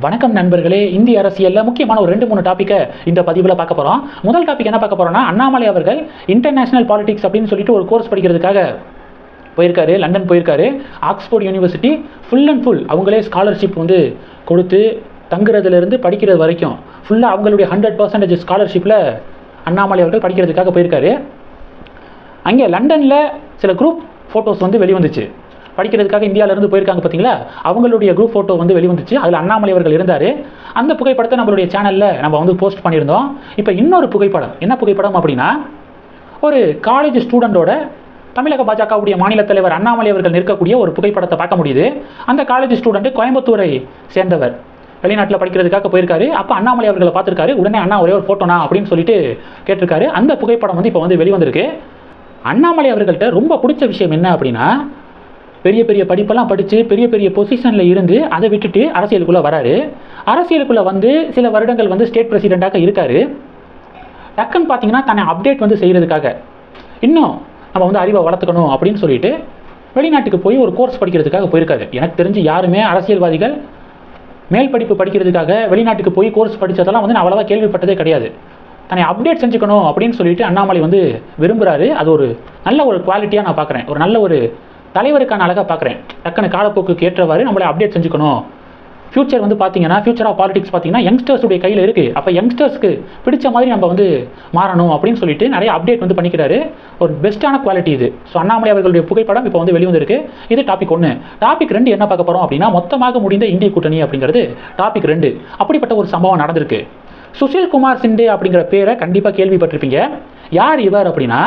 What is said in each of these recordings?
வணக்கம் நண்பர்களே. இந்திய அரசியலில் முக்கியமான ஒரு ரெண்டு மூணு டாப்பிக்கை இந்த பதிவில் பார்க்க போகிறோம் முதல் டாபிக் என்ன பார்க்க போகிறோம்னா அண்ணாமலை அவர்கள் இன்டர்நேஷனல் பாலிடிக்ஸ் அப்படின்னு சொல்லிட்டு ஒரு கோர்ஸ் படிக்கிறதுக்காக போயிருக்காரு. லண்டன் போயிருக்காரு. Oxford university full and full அவங்களே ஸ்காலர்ஷிப் வந்து கொடுத்து தங்குறதுலேருந்து படிக்கிறது வரைக்கும் ஃபுல்லாக அவங்களுடைய ஹண்ட்ரட் பர்சன்டேஜ் ஸ்காலர்ஷிப்பில் அண்ணாமலை அவர்கள் படிக்கிறதுக்காக போயிருக்காரு. அங்கே லண்டனில் சில குரூப் ஃபோட்டோஸ் வந்து வெளிவந்துச்சு. படிக்கிறதுக்காக இந்தியாவிலேருந்து போயிருக்காங்க பார்த்தீங்களா? அவங்களுடைய குரூப் ஃபோட்டோ வந்து வெளிவந்துச்சு. அதில் அண்ணாமலை அவர்கள் இருந்தார். அந்த புகைப்படத்தை நம்மளுடைய சேனலில் நம்ம வந்து போஸ்ட் பண்ணியிருந்தோம். இப்போ இன்னொரு புகைப்படம். என்ன புகைப்படம் அப்படின்னா ஒரு காலேஜ் ஸ்டூடெண்டோட தமிழக பாஜகவுடைய மாநில தலைவர் அண்ணாமலை அவர்கள் நிற்கக்கூடிய ஒரு புகைப்படத்தை பார்க்க முடியுது. அந்த காலேஜ் ஸ்டூடெண்ட் கோயம்புத்தூரை சேர்ந்தவர். வெளிநாட்டில் படிக்கிறதுக்காக போயிருக்காரு. அப்போ அண்ணாமலை அவர்களை பார்த்துருக்காரு. உடனே அண்ணா ஒரே ஒரு ஃபோட்டோனா அப்படின்னு சொல்லிட்டு கேட்டிருக்காரு. அந்த புகைப்படம் வந்து இப்போ வந்து வெளிவந்திருக்கு. அண்ணாமலை அவர்கள்ட்ட ரொம்ப பிடிச்ச விஷயம் என்ன அப்படின்னா பெரிய பெரிய படிப்பெல்லாம் படித்து பெரிய பெரிய பொசிஷனில் இருந்து அதை விட்டுட்டு அரசியலுக்குள்ளே வராரு. அரசியலுக்குள்ளே வந்து சில வருடங்கள் வந்து ஸ்டேட் பிரசிடெண்ட்டாக இருக்காரு. டக்குன்னு பார்த்தீங்கன்னா தன்னை அப்டேட் வந்து செய்கிறதுக்காக இன்னும் நம்ம வந்து அறிவை வளர்த்துக்கணும் அப்படின்னு சொல்லிட்டு வெளிநாட்டுக்கு போய் ஒரு கோர்ஸ் படிக்கிறதுக்காக போயிருக்காரு. எனக்கு தெரிஞ்சு யாருமே அரசியல்வாதிகள் மேல் படிப்பு படிக்கிறதுக்காக வெளிநாட்டுக்கு போய் கோர்ஸ் படித்ததெல்லாம் வந்து நான் அவ்வளோவா கேள்விப்பட்டதே கிடையாது. தன்னை அப்டேட் செஞ்சுக்கணும் அப்படின்னு சொல்லிட்டு அண்ணாமலை வந்து விரும்புகிறாரு அது ஒரு நல்ல ஒரு குவாலிட்டியாக நான் பார்க்குறேன் ஒரு நல்ல ஒரு தலைவருக்கான அழகாக பார்க்குறேன். டக்குனு காலப்போக்குக்கு ஏற்றவாறு நம்மளை அப்டேட் செஞ்சுக்கணும். ஃபியூச்சர் வந்து பார்த்தீங்கன்னா ஃபியூச்சர் ஆஃப் பாலிடிக்ஸ் பார்த்தீங்கன்னா யங்ஸ்டர்ஸுடைய கையில் இருக்குது அப்போ யங்ஸ்டர்ஸ்க்கு பிடிச்ச மாதிரி நம்ம வந்து மாறணும் அப்படின்னு சொல்லிட்டு நிறைய அப்டேட் வந்து பண்ணிக்கிறாரு. ஒரு பெஸ்ட்டான குவாலிட்டி இது. ஸோ அண்ணாமலை அவர்களுடைய புகைப்படம் இப்போ வந்து வெளிவந்திருக்கு. இது டாபிக் ஒன்று டாபிக் ரெண்டு என்ன பார்க்க போகிறோம் அப்படின்னா மொத்தமாக முடிந்த இந்திய கூட்டணி அப்படிங்கிறது டாபிக் ரெண்டு. அப்படிப்பட்ட ஒரு சம்பவம் நடந்திருக்கு. சுஷில் குமார் சிண்டே அப்படிங்கிற பேரை கண்டிப்பாக கேள்விப்பட்டிருப்பீங்க. யார் இவர் அப்படின்னா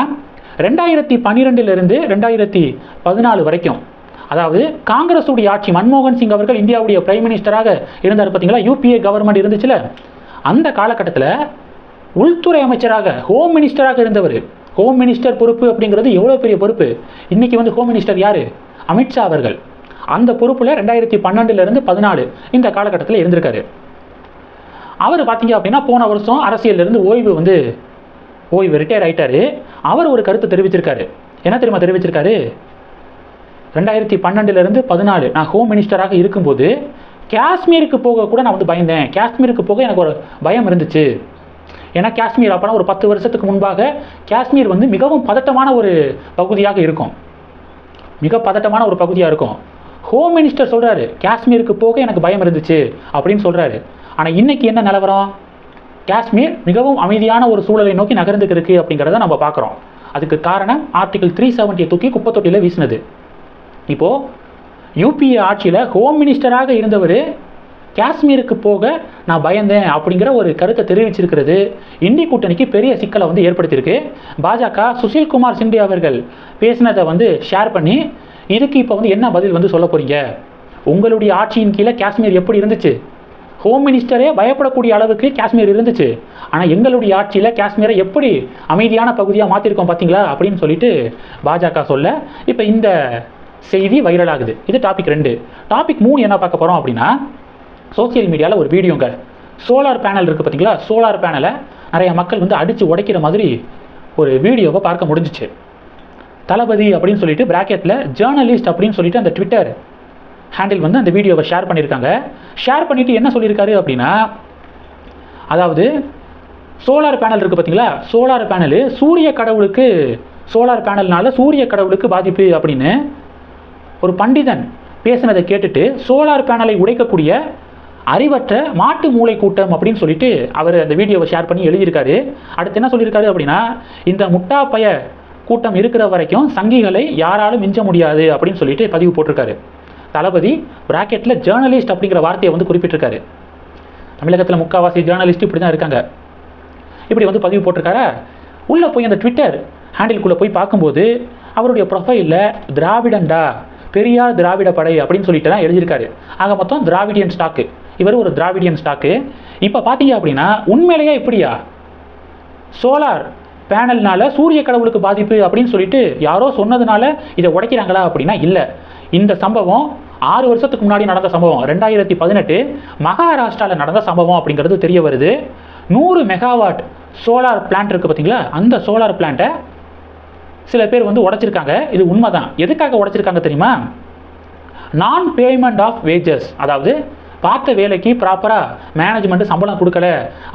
ரெண்டாயிரத்தி பன்னிரெண்டிலிருந்து ரெண்டாயிரத்தி பதினாலு வரைக்கும் அதாவது காங்கிரஸுடைய ஆட்சி மன்மோகன் சிங் அவர்கள் இந்தியாவுடைய பிரைம் மினிஸ்டராக இருந்தார் பார்த்தீங்களா? யூபிஏ கவர்மெண்ட் இருந்துச்சுல. அந்த காலகட்டத்தில் உள்துறை அமைச்சராக ஹோம் மினிஸ்டராக இருந்தவர். ஹோம் மினிஸ்டர் பொறுப்பு அப்படிங்கிறது எவ்வளோ பெரிய பொறுப்பு? இன்றைக்கி வந்து ஹோம் மினிஸ்டர் யார்? அமித்ஷா அவர்கள். அந்த பொறுப்பில் ரெண்டாயிரத்தி பன்னெண்டுலேருந்து பதினாலு இந்த காலகட்டத்தில் இருந்திருக்காரு. அவர் பார்த்தீங்க அப்படின்னா போன வருஷம் அரசியலிருந்து ஓய்வு வந்து ஓய்வு ரிட்டையர் ஆயிட்டாரு. அவர் ஒரு கருத்தை தெரிவிச்சிருக்காரு. என்ன தெரியுமா தெரிவிச்சிருக்காரு? ரெண்டாயிரத்தி பன்னெண்டுலேருந்து பதினாலு. நான் ஹோம் மினிஸ்டராக இருக்கும்போது காஷ்மீருக்கு போக கூட நான் வந்து பயந்தேன். காஷ்மீருக்கு போக எனக்கு ஒரு பயம் இருந்துச்சு. ஏன்னா காஷ்மீர் அப்போனா ஒரு பத்து வருஷத்துக்கு முன்பாக காஷ்மீர் வந்து மிகவும் பதட்டமான ஒரு பகுதியாக இருக்கும். மிக பதட்டமான ஒரு பகுதியாக இருக்கும். ஹோம் மினிஸ்டர் சொல்கிறாரு காஷ்மீருக்கு போக எனக்கு பயம் இருந்துச்சு அப்படின்னு சொல்கிறாரு ஆனால் இன்னைக்கு என்ன நிலவரம்? காஷ்மீர் மிகவும் அமைதியான ஒரு சூழலை நோக்கி நகர்ந்துக்கு இருக்கு அப்படிங்கிறத நம்ம பார்க்குறோம். அதுக்கு காரணம் ஆர்டிகல் த்ரீ செவன்ட்டியை தூக்கி குப்பத்தொட்டியில் வீசினது. இப்போது யூபிஏ ஆட்சியில் ஹோம் மினிஸ்டராக இருந்தவர் காஷ்மீருக்கு போக நான் பயந்தேன் அப்படிங்கிற ஒரு கருத்தை தெரிவிச்சிருக்கிறது. இந்தி கூட்டணிக்கு பெரிய சிக்கலை வந்து ஏற்படுத்தியிருக்கு. பாஜக சுஷில்குமார் சிண்டே அவர்கள் பேசினதை வந்து ஷேர் பண்ணி இதுக்கு இப்போ வந்து என்ன பதில் வந்து சொல்ல போகிறீங்க உங்களுடைய ஆட்சியின் கீழே காஷ்மீர் எப்படி இருந்துச்சு? ஹோம் மினிஸ்டரே பயப்படக்கூடிய அளவுக்கு காஷ்மீர் இருந்துச்சு. ஆனால் எங்களுடைய ஆட்சியில் காஷ்மீரை எப்படி அமைதியான பகுதியாக மாற்றிருக்கோம் பார்த்தீங்களா அப்படின்னு சொல்லிட்டு பாஜக சொல்ல இப்போ இந்த செய்தி வைரல் ஆகுது. இது டாபிக் ரெண்டு. டாபிக் மூணு என்ன பார்க்க போகிறோம் அப்படின்னா சோசியல் மீடியாவில் ஒரு வீடியோங்க. சோலார் பேனல் இருக்குது பார்த்தீங்களா சோலார் பேனலை நிறைய மக்கள் வந்து அடித்து உடைக்கிற மாதிரி ஒரு வீடியோவை பார்க்க முடிஞ்சிச்சு. தளபதி அப்படின்னு சொல்லிட்டு பிராக்கெட்டில் ஜேர்னலிஸ்ட் அப்படின்னு சொல்லிட்டு அந்த ட்விட்டர் ஹேண்டில் வந்து அந்த வீடியோவை ஷேர் பண்ணியிருக்காங்க. ஷேர் பண்ணிவிட்டு என்ன சொல்லியிருக்காரு அப்படின்னா அதாவது சோலார் பேனல் இருக்குது பார்த்தீங்களா? சோலார் பேனலு சூரிய கடவுளுக்கு சோலார் பேனல்னால சூரிய கடவுளுக்கு பாதிப்பு அப்படின்னு ஒரு பண்டிதன் பேசினதை கேட்டுட்டு சோலார் பேனலை உடைக்கக்கூடிய அறிவற்ற மாட்டு மூளை கூட்டம் அப்படின்னு சொல்லிட்டு அவர் அந்த வீடியோவை ஷேர் பண்ணி எழுதியிருக்காரு. அடுத்து என்ன சொல்லியிருக்காரு அப்படின்னா இந்த முட்டா பய கூட்டம் இருக்கிற வரைக்கும் சங்கிகளை யாராலும் மிஞ்ச முடியாது அப்படின்னு சொல்லிட்டு பதிவு போட்டிருக்காரு. தளபதி பிராக்கெட்டில் ஜேர்னலிஸ்ட் அப்படிங்கிற வார்த்தையை வந்து குறிப்பிட்டிருக்காரு. தமிழகத்தில் முக்காவாசி ஜேர்னலிஸ்ட் இப்படி தான் இருக்காங்க. இப்படி வந்து பதிவு போட்டிருக்காரா? உள்ளே போய் அந்த ட்விட்டர் ஹேண்டில்குள்ளே போய் பார்க்கும்போது அவருடைய ப்ரொஃபைலில் திராவிடன்டா பெரியார் திராவிட படை அப்படின்னு சொல்லிட்டு தான் எழுதியிருக்காரு. ஆக மொத்தம் திராவிடியன் ஸ்டாக்கு இவர் ஒரு திராவிடியன் ஸ்டாக்கு இப்போ பார்த்தீங்க அப்படின்னா உண்மையிலேயே இப்படியா சோலார் பேனல்னால சூரிய கடவுளுக்கு பாதிப்பு அப்படின்னு சொல்லிட்டு யாரோ சொன்னதுனால இதை உடைக்கிறாங்களா அப்படின்னா இல்லை. இந்த சம்பவம் ஆறு வருஷத்துக்கு முன்னாடி நடந்த சம்பவம். ரெண்டாயிரத்தி பதினெட்டு மகாராஷ்டிராவில் நடந்த சம்பவம் அப்படிங்கிறது தெரிய வருது. நூறு மெகாவாட் சோலார் பிளான்ட் இருக்குது பார்த்தீங்களா அந்த சோலார் பிளான்ட்டை சில பேர் வந்து உடைச்சிருக்காங்க. இது உண்மைதான். எதுக்காக உடைச்சிருக்காங்க தெரியுமா? நான் பேமெண்ட் ஆஃப் வேஜஸ் அதாவது பார்த்த வேலைக்கு ப்ராப்பராக மேனேஜ்மெண்ட்டு சம்பளம் கொடுக்கல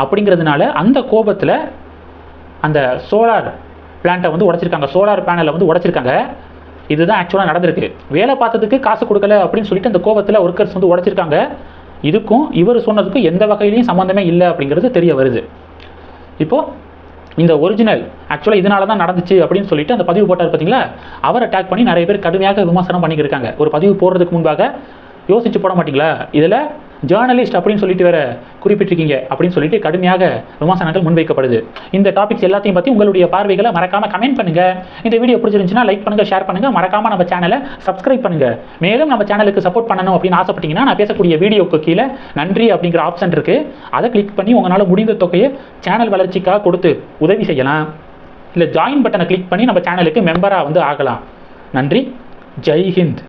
அப்படிங்கிறதுனால அந்த கோபத்தில் அந்த சோலார் பிளான்ட்டை வந்து உடைச்சிருக்காங்க. சோலார் பேனலை வந்து உடைச்சிருக்காங்க. இதுதான் ஆக்சுவலாக நடந்திருக்கு. வேலை பார்த்ததுக்கு காசு கொடுக்கல அப்படின்னு சொல்லிட்டு அந்த கோபத்தில் ஒர்க்கர்ஸ் வந்து உடைச்சிருக்காங்க. இதுக்கும் இவர் சொன்னதுக்கும் எந்த வகையிலையும் சம்மந்தமே இல்லை அப்படிங்கிறது தெரிய வருது. இப்போது இந்த ஒரிஜினல் ஆக்சுவலாக இதனால தான் நடந்துச்சு அப்படின்னு சொல்லிட்டு அந்த பதிவு போட்டார் பார்த்தீங்களா அவர் அட்டாக் பண்ணி நிறைய பேர் கடுமையாக விமர்சனம் பண்ணிக்கிருக்காங்க ஒரு பதிவு போடுறதுக்கு முன்பாக யோசிச்சு போட மாட்டீங்களா? இதில் ஜேர்னலிஸ்ட் அப்படின்னு சொல்லிட்டு வேற குறிப்பிட்டிருக்கீங்க அப்படின்னு சொல்லிட்டு கடுமையாக விமர்சனங்கள் முன்வைக்கப்படுது. இந்த டாபிக்ஸ் எல்லாத்தையும் பற்றி உங்களுடைய பார்வைகளை மறக்காம கமெண்ட் பண்ணுங்க. இந்த வீடியோ பிடிச்சிருந்துச்சுன்னா லைக் பண்ணுங்க ஷேர் பண்ணுங்க. மறக்காம நம்ம சேனலை சப்ஸ்கிரைப் பண்ணுங்க. மேலும் நம்ம சேனலுக்கு சப்போர்ட் பண்ணணும் அப்படின்னு ஆசைப்பட்டீங்கன்னா நான் பேசக்கூடிய வீடியோக்கு கீழே நன்றி அப்படிங்கிற ஆப்ஷன் இருக்கு. அதை கிளிக் பண்ணி உங்களால் முடிந்த தொகையை சேனல் வளர்ச்சிக்காக கொடுத்து உதவி செய்யலாம். இல்லை ஜாயின் பட்டனை கிளிக் பண்ணி நம்ம சேனலுக்கு மெம்பராக வந்து ஆகலாம். நன்றி. ஜெய்ஹிந்த்